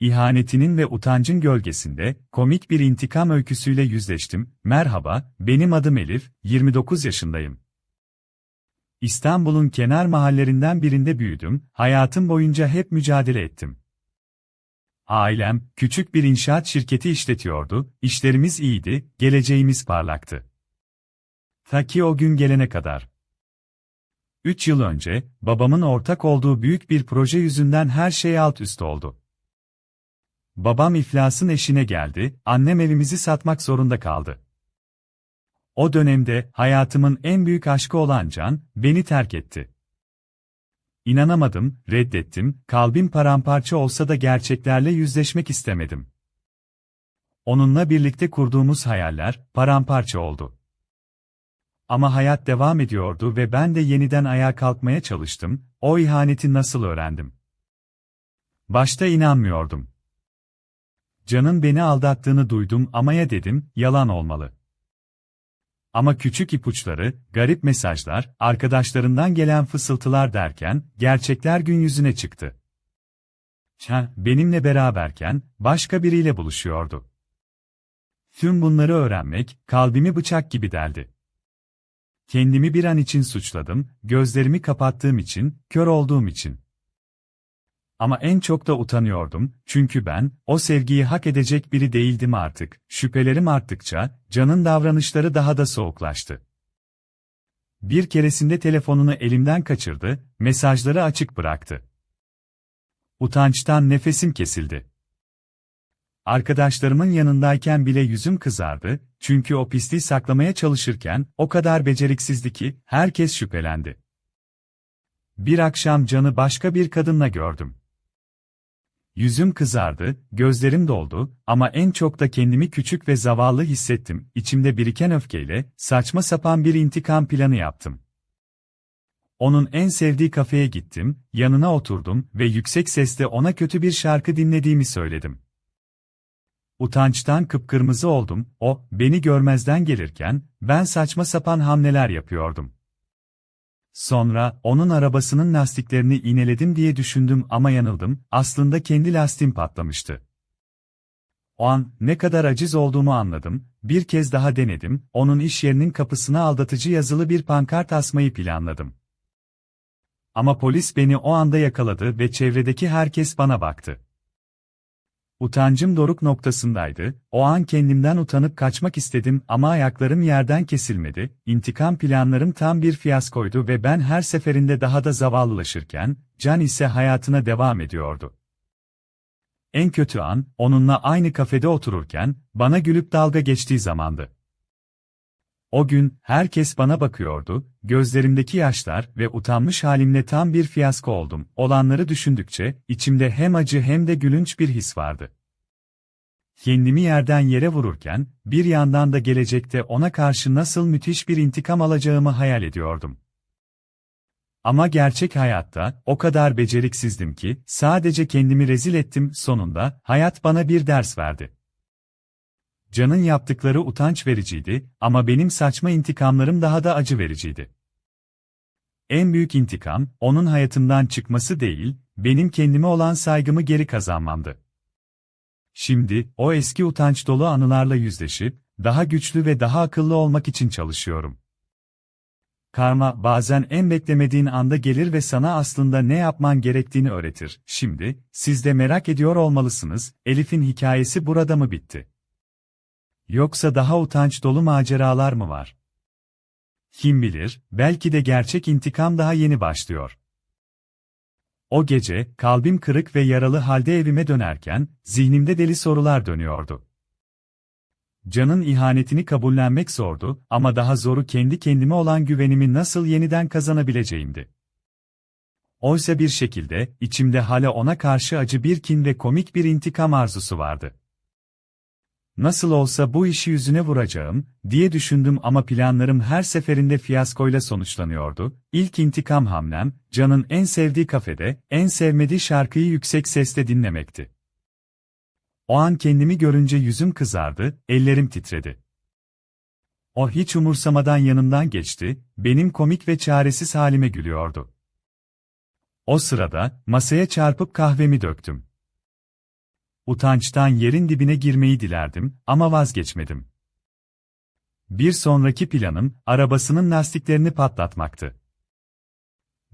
İhanetinin ve utancın gölgesinde komik bir intikam öyküsüyle yüzleştim. Merhaba, benim adım Elif, 29 yaşındayım. İstanbul'un kenar mahallerinden birinde büyüdüm, hayatım boyunca hep mücadele ettim. Ailem, küçük bir inşaat şirketi işletiyordu, işlerimiz iyiydi, geleceğimiz parlaktı. Ta ki o gün gelene kadar. Üç yıl önce, babamın ortak olduğu büyük bir proje yüzünden her şey alt üst oldu. Babam iflasın eşine geldi, annem evimizi satmak zorunda kaldı. O dönemde hayatımın en büyük aşkı olan Can, beni terk etti. İnanamadım, reddettim, kalbim paramparça olsa da gerçeklerle yüzleşmek istemedim. Onunla birlikte kurduğumuz hayaller, paramparça oldu. Ama hayat devam ediyordu ve ben de yeniden ayağa kalkmaya çalıştım, o ihaneti nasıl öğrendim? Başta inanmıyordum. Can'ın beni aldattığını duydum ama ya dedim, yalan olmalı. Ama küçük ipuçları, garip mesajlar, arkadaşlarından gelen fısıltılar derken, gerçekler gün yüzüne çıktı. Can, benimle beraberken, başka biriyle buluşuyordu. Tüm bunları öğrenmek, kalbimi bıçak gibi deldi. Kendimi bir an için suçladım, gözlerimi kapattığım için, kör olduğum için. Ama en çok da utanıyordum, çünkü ben, o sevgiyi hak edecek biri değildim artık, şüphelerim arttıkça, Can'ın davranışları daha da soğuklaştı. Bir keresinde telefonunu elimden kaçırdı, mesajları açık bıraktı. Utançtan nefesim kesildi. Arkadaşlarımın yanındayken bile yüzüm kızardı, çünkü o pisliği saklamaya çalışırken, o kadar beceriksizdi ki, herkes şüphelendi. Bir akşam Can'ı başka bir kadınla gördüm. Yüzüm kızardı, gözlerim doldu ama en çok da kendimi küçük ve zavallı hissettim. İçimde biriken öfkeyle saçma sapan bir intikam planı yaptım. Onun en sevdiği kafeye gittim, yanına oturdum ve yüksek sesle ona kötü bir şarkı dinlediğimi söyledim. Utançtan kıpkırmızı oldum, o, beni görmezden gelirken, ben saçma sapan hamleler yapıyordum. Sonra, onun arabasının lastiklerini iğneledim diye düşündüm ama yanıldım, aslında kendi lastiğim patlamıştı. O an, ne kadar aciz olduğumu anladım, bir kez daha denedim, onun iş yerinin kapısına aldatıcı yazılı bir pankart asmayı planladım. Ama polis beni o anda yakaladı ve çevredeki herkes bana baktı. Utancım doruk noktasındaydı, o an kendimden utanıp kaçmak istedim ama ayaklarım yerden kesilmedi, intikam planlarım tam bir fiyaskoydu ve ben her seferinde daha da zavallılaşırken, Can ise hayatına devam ediyordu. En kötü an, onunla aynı kafede otururken, bana gülüp dalga geçtiği zamandı. O gün, herkes bana bakıyordu, gözlerimdeki yaşlar ve utanmış halimle tam bir fiyasko oldum. Olanları düşündükçe, içimde hem acı hem de gülünç bir his vardı. Kendimi yerden yere vururken, bir yandan da gelecekte ona karşı nasıl müthiş bir intikam alacağımı hayal ediyordum. Ama gerçek hayatta, o kadar beceriksizdim ki, sadece kendimi rezil ettim, sonunda, hayat bana bir ders verdi. Can'ın yaptıkları utanç vericiydi ama benim saçma intikamlarım daha da acı vericiydi. En büyük intikam, onun hayatımdan çıkması değil, benim kendime olan saygımı geri kazanmamdı. Şimdi, o eski utanç dolu anılarla yüzleşip, daha güçlü ve daha akıllı olmak için çalışıyorum. Karma, bazen en beklemediğin anda gelir ve sana aslında ne yapman gerektiğini öğretir. Şimdi, siz de merak ediyor olmalısınız, Elif'in hikayesi burada mı bitti? Yoksa daha utanç dolu maceralar mı var? Kim bilir, belki de gerçek intikam daha yeni başlıyor. O gece, kalbim kırık ve yaralı halde evime dönerken, zihnimde deli sorular dönüyordu. Can'ın ihanetini kabullenmek zordu ama daha zoru kendi kendime olan güvenimi nasıl yeniden kazanabileceğimdi. Oysa bir şekilde, içimde hala ona karşı acı bir kin ve komik bir intikam arzusu vardı. Nasıl olsa bu işi yüzüne vuracağım, diye düşündüm ama planlarım her seferinde fiyaskoyla sonuçlanıyordu. İlk intikam hamlem, Can'ın en sevdiği kafede, en sevmediği şarkıyı yüksek sesle dinlemekti. O an kendimi görünce yüzüm kızardı, ellerim titredi. O hiç umursamadan yanımdan geçti, benim komik ve çaresiz halime gülüyordu. O sırada, masaya çarpıp kahvemi döktüm. Utançtan yerin dibine girmeyi dilerdim ama vazgeçmedim. Bir sonraki planım, arabasının lastiklerini patlatmaktı.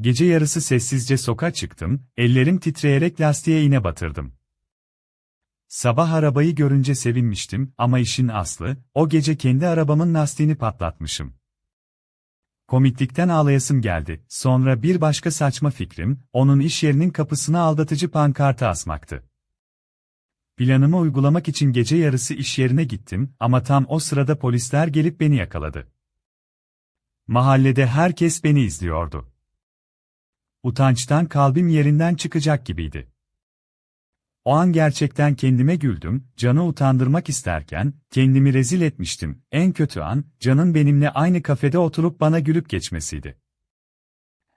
Gece yarısı sessizce sokağa çıktım, ellerim titreyerek lastiğe iğne batırdım. Sabah arabayı görünce sevinmiştim ama işin aslı, o gece kendi arabamın lastiğini patlatmışım. Komiklikten ağlayasım geldi. Sonra bir başka saçma fikrim, onun iş yerinin kapısına aldatıcı pankartı asmaktı. Planımı uygulamak için gece yarısı iş yerine gittim ama tam o sırada polisler gelip beni yakaladı. Mahallede herkes beni izliyordu. Utançtan kalbim yerinden çıkacak gibiydi. O an gerçekten kendime güldüm, Can'ı utandırmak isterken, kendimi rezil etmiştim. En kötü an, Can'ın benimle aynı kafede oturup bana gülüp geçmesiydi.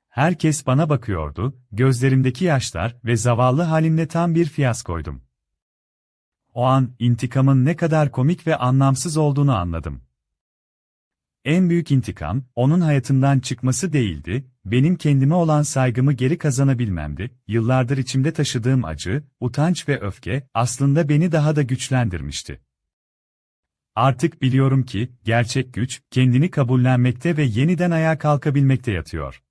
Herkes bana bakıyordu, gözlerimdeki yaşlar ve zavallı halimle tam bir fiyaskoydum. O an, intikamın ne kadar komik ve anlamsız olduğunu anladım. En büyük intikam, onun hayatından çıkması değildi, benim kendime olan saygımı geri kazanabilmemdi, yıllardır içimde taşıdığım acı, utanç ve öfke, aslında beni daha da güçlendirmişti. Artık biliyorum ki, gerçek güç, kendini kabullenmekte ve yeniden ayağa kalkabilmekte yatıyor.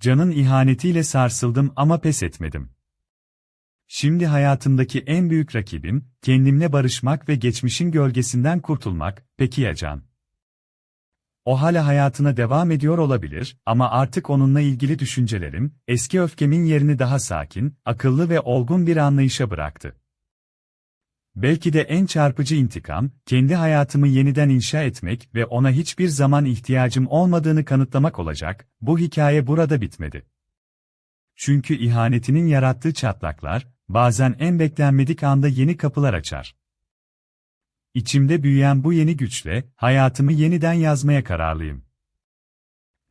Canın ihanetiyle sarsıldım ama pes etmedim. Şimdi hayatımdaki en büyük rakibim, kendimle barışmak ve geçmişin gölgesinden kurtulmak, peki ya Can? O hala hayatına devam ediyor olabilir ama artık onunla ilgili düşüncelerim, eski öfkemin yerini daha sakin, akıllı ve olgun bir anlayışa bıraktı. Belki de en çarpıcı intikam, kendi hayatımı yeniden inşa etmek ve ona hiçbir zaman ihtiyacım olmadığını kanıtlamak olacak, bu hikaye burada bitmedi. Çünkü ihanetinin yarattığı çatlaklar, bazen en beklenmedik anda yeni kapılar açar. İçimde büyüyen bu yeni güçle, hayatımı yeniden yazmaya kararlıyım.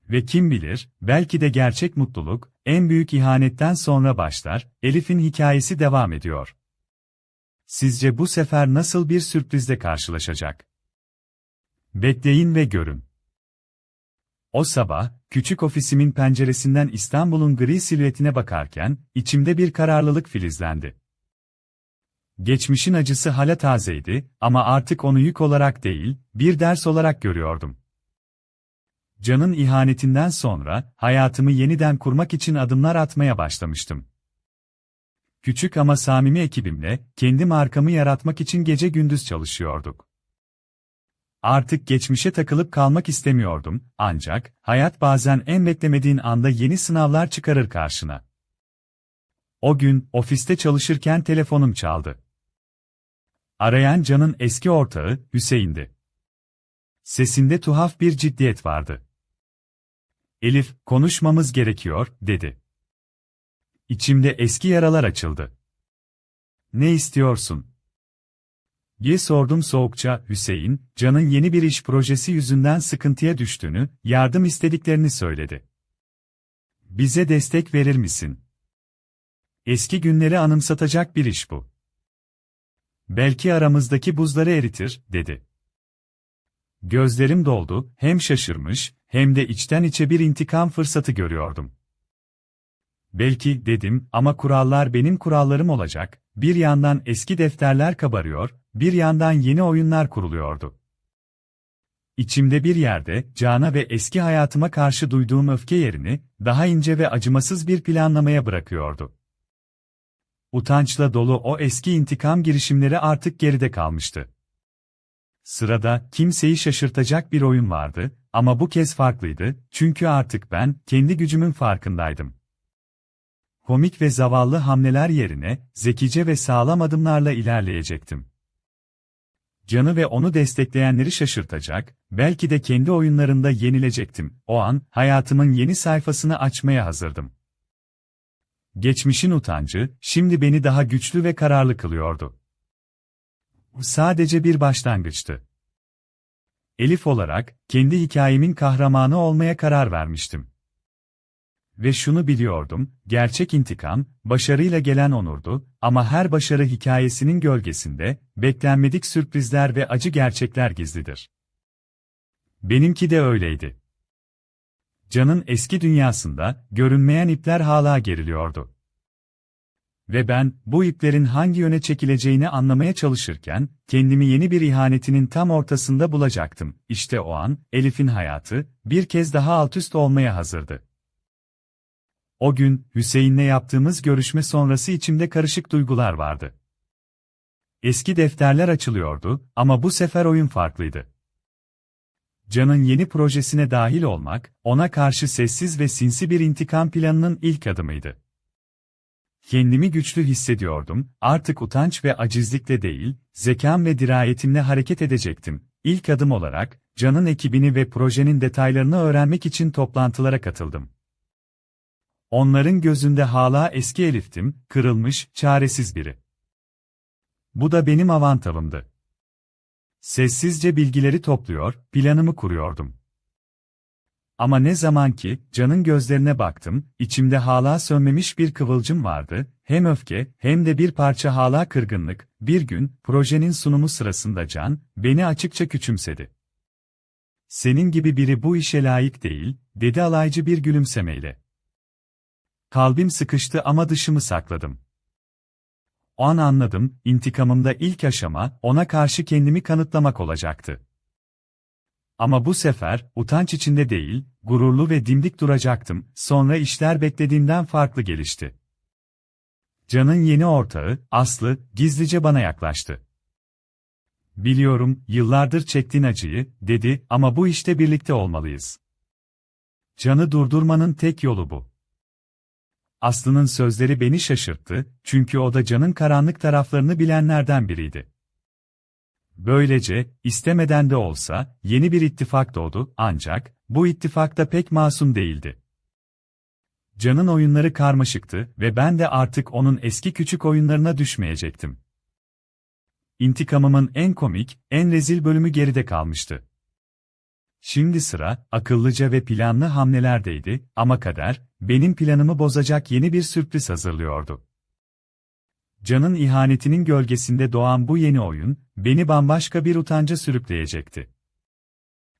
Ve kim bilir, belki de gerçek mutluluk, en büyük ihanetten sonra başlar, Elif'in hikayesi devam ediyor. Sizce bu sefer nasıl bir sürprizle karşılaşacak? Bekleyin ve görün. O sabah, küçük ofisimin penceresinden İstanbul'un gri silüetine bakarken, içimde bir kararlılık filizlendi. Geçmişin acısı hala tazeydi ama artık onu yük olarak değil, bir ders olarak görüyordum. Can'ın ihanetinden sonra, hayatımı yeniden kurmak için adımlar atmaya başlamıştım. Küçük ama samimi ekibimle, kendi markamı yaratmak için gece gündüz çalışıyorduk. Artık geçmişe takılıp kalmak istemiyordum, ancak, hayat bazen en beklemediğin anda yeni sınavlar çıkarır karşına. O gün, ofiste çalışırken telefonum çaldı. Arayan Can'ın eski ortağı, Hüseyin'di. Sesinde tuhaf bir ciddiyet vardı. Elif, konuşmamız gerekiyor, dedi. İçimde eski yaralar açıldı. Ne istiyorsun? Diye sordum soğukça, Hüseyin, Can'ın yeni bir iş projesi yüzünden sıkıntıya düştüğünü, yardım istediklerini söyledi. Bize destek verir misin? Eski günleri anımsatacak bir iş bu. Belki aramızdaki buzları eritir, dedi. Gözlerim doldu, hem şaşırmış, hem de içten içe bir intikam fırsatı görüyordum. Belki, dedim, ama kurallar benim kurallarım olacak, bir yandan eski defterler kabarıyor, bir yandan yeni oyunlar kuruluyordu. İçimde bir yerde, Can'a ve eski hayatıma karşı duyduğum öfke yerini, daha ince ve acımasız bir planlamaya bırakıyordu. Utançla dolu o eski intikam girişimleri artık geride kalmıştı. Sırada, kimseyi şaşırtacak bir oyun vardı, ama bu kez farklıydı, çünkü artık ben, kendi gücümün farkındaydım. Komik ve zavallı hamleler yerine, zekice ve sağlam adımlarla ilerleyecektim. Canı ve onu destekleyenleri şaşırtacak, belki de kendi oyunlarında yenilecektim. O an, hayatımın yeni sayfasını açmaya hazırdım. Geçmişin utancı, şimdi beni daha güçlü ve kararlı kılıyordu. Sadece bir başlangıçtı. Elif olarak, kendi hikayemin kahramanı olmaya karar vermiştim. Ve şunu biliyordum, gerçek intikam, başarıyla gelen onurdu, ama her başarı hikayesinin gölgesinde, beklenmedik sürprizler ve acı gerçekler gizlidir. Benimki de öyleydi. Can'ın eski dünyasında, görünmeyen ipler hala geriliyordu. Ve ben, bu iplerin hangi yöne çekileceğini anlamaya çalışırken, kendimi yeni bir ihanetinin tam ortasında bulacaktım. İşte o an, Elif'in hayatı, bir kez daha altüst olmaya hazırdı. O gün, Hüseyin'le yaptığımız görüşme sonrası içimde karışık duygular vardı. Eski defterler açılıyordu ama bu sefer oyun farklıydı. Can'ın yeni projesine dahil olmak, ona karşı sessiz ve sinsi bir intikam planının ilk adımıydı. Kendimi güçlü hissediyordum, artık utanç ve acizlikle değil, zekam ve dirayetimle hareket edecektim. İlk adım olarak, Can'ın ekibini ve projenin detaylarını öğrenmek için toplantılara katıldım. Onların gözünde hala eski Elif'tim, kırılmış, çaresiz biri. Bu da benim avantajımdı. Sessizce bilgileri topluyor, planımı kuruyordum. Ama ne zaman ki, Can'ın gözlerine baktım, içimde hala sönmemiş bir kıvılcım vardı, hem öfke, hem de bir parça hala kırgınlık. Bir gün, projenin sunumu sırasında Can, beni açıkça küçümsedi. Senin gibi biri bu işe layık değil, dedi alaycı bir gülümsemeyle. Kalbim sıkıştı ama dışımı sakladım. O an anladım, intikamımda ilk aşama, ona karşı kendimi kanıtlamak olacaktı. Ama bu sefer, utanç içinde değil, gururlu ve dimdik duracaktım, sonra işler beklediğimden farklı gelişti. Can'ın yeni ortağı, Aslı, gizlice bana yaklaştı. Biliyorum, yıllardır çektiğin acıyı, dedi, ama bu işte birlikte olmalıyız. Can'ı durdurmanın tek yolu bu. Aslı'nın sözleri beni şaşırttı, çünkü o da Can'ın karanlık taraflarını bilenlerden biriydi. Böylece, istemeden de olsa, yeni bir ittifak doğdu, ancak, bu ittifak da pek masum değildi. Can'ın oyunları karmaşıktı ve ben de artık onun eski küçük oyunlarına düşmeyecektim. İntikamımın en komik, en rezil bölümü geride kalmıştı. Şimdi sıra, akıllıca ve planlı hamlelerdeydi ama kader, benim planımı bozacak yeni bir sürpriz hazırlıyordu. Can'ın ihanetinin gölgesinde doğan bu yeni oyun, beni bambaşka bir utanca sürükleyecekti.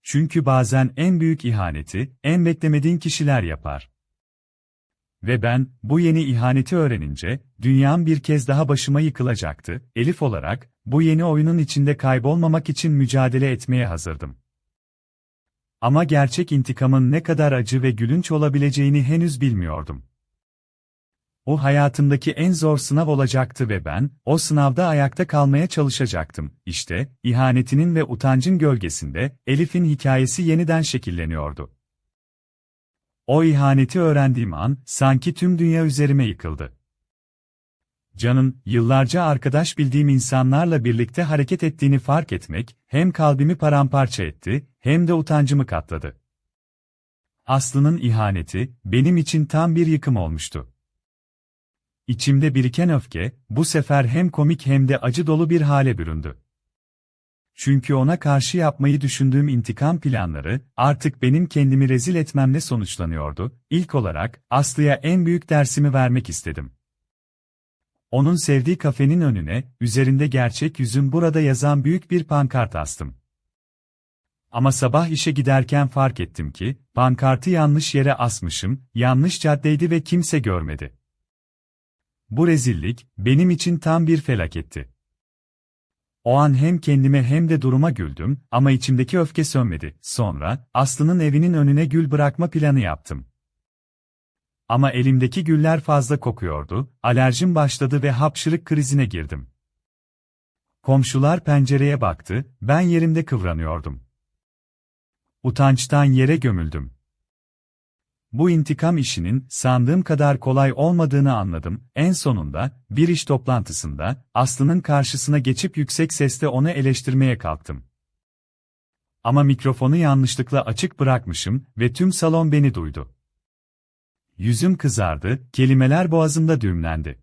Çünkü bazen en büyük ihaneti, en beklemediğin kişiler yapar. Ve ben, bu yeni ihaneti öğrenince, dünyam bir kez daha başıma yıkılacaktı, Elif olarak, bu yeni oyunun içinde kaybolmamak için mücadele etmeye hazırdım. Ama gerçek intikamın ne kadar acı ve gülünç olabileceğini henüz bilmiyordum. O hayatımdaki en zor sınav olacaktı ve ben, o sınavda ayakta kalmaya çalışacaktım. İşte, ihanetinin ve utancın gölgesinde, Elif'in hikayesi yeniden şekilleniyordu. O ihaneti öğrendiğim an, sanki tüm dünya üzerime yıkıldı. Can'ın, yıllarca arkadaş bildiğim insanlarla birlikte hareket ettiğini fark etmek, hem kalbimi paramparça etti, hem de utancımı katladı. Aslı'nın ihaneti, benim için tam bir yıkım olmuştu. İçimde biriken öfke, bu sefer hem komik hem de acı dolu bir hale büründü. Çünkü ona karşı yapmayı düşündüğüm intikam planları, artık benim kendimi rezil etmemle sonuçlanıyordu. İlk olarak, Aslı'ya en büyük dersimi vermek istedim. Onun sevdiği kafenin önüne, üzerinde gerçek yüzüm burada yazan büyük bir pankart astım. Ama sabah işe giderken fark ettim ki, pankartı yanlış yere asmışım, yanlış caddeydi ve kimse görmedi. Bu rezillik, benim için tam bir felaketti. O an hem kendime hem de duruma güldüm ama içimdeki öfke sönmedi. Sonra, Aslı'nın evinin önüne gül bırakma planı yaptım. Ama elimdeki güller fazla kokuyordu, alerjim başladı ve hapşırık krizine girdim. Komşular pencereye baktı, ben yerimde kıvranıyordum. Utançtan yere gömüldüm. Bu intikam işinin sandığım kadar kolay olmadığını anladım. En sonunda bir iş toplantısında Aslı'nın karşısına geçip yüksek sesle onu eleştirmeye kalktım. Ama mikrofonu yanlışlıkla açık bırakmışım ve tüm salon beni duydu. Yüzüm kızardı, kelimeler boğazımda düğümlendi.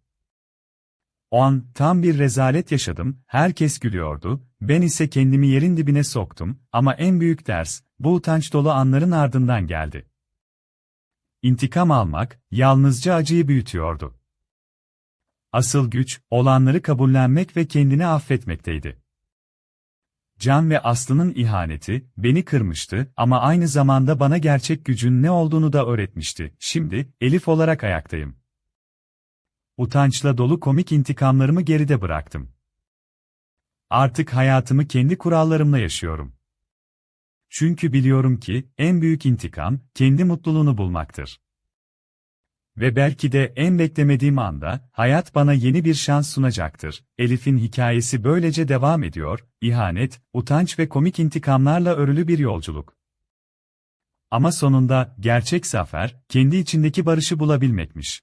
O an tam bir rezalet yaşadım, herkes gülüyordu, ben ise kendimi yerin dibine soktum ama en büyük ders, bu utanç dolu anların ardından geldi. İntikam almak, yalnızca acıyı büyütüyordu. Asıl güç, olanları kabullenmek ve kendini affetmekteydi. Can ve Aslı'nın ihaneti, beni kırmıştı ama aynı zamanda bana gerçek gücün ne olduğunu da öğretmişti. Şimdi, Elif olarak ayaktayım. Utançla dolu komik intikamlarımı geride bıraktım. Artık hayatımı kendi kurallarımla yaşıyorum. Çünkü biliyorum ki en büyük intikam kendi mutluluğunu bulmaktır. Ve belki de en beklemediğim anda hayat bana yeni bir şans sunacaktır. Elif'in hikayesi böylece devam ediyor. İhanet, utanç ve komik intikamlarla örülü bir yolculuk. Ama sonunda gerçek zafer kendi içindeki barışı bulabilmekmiş.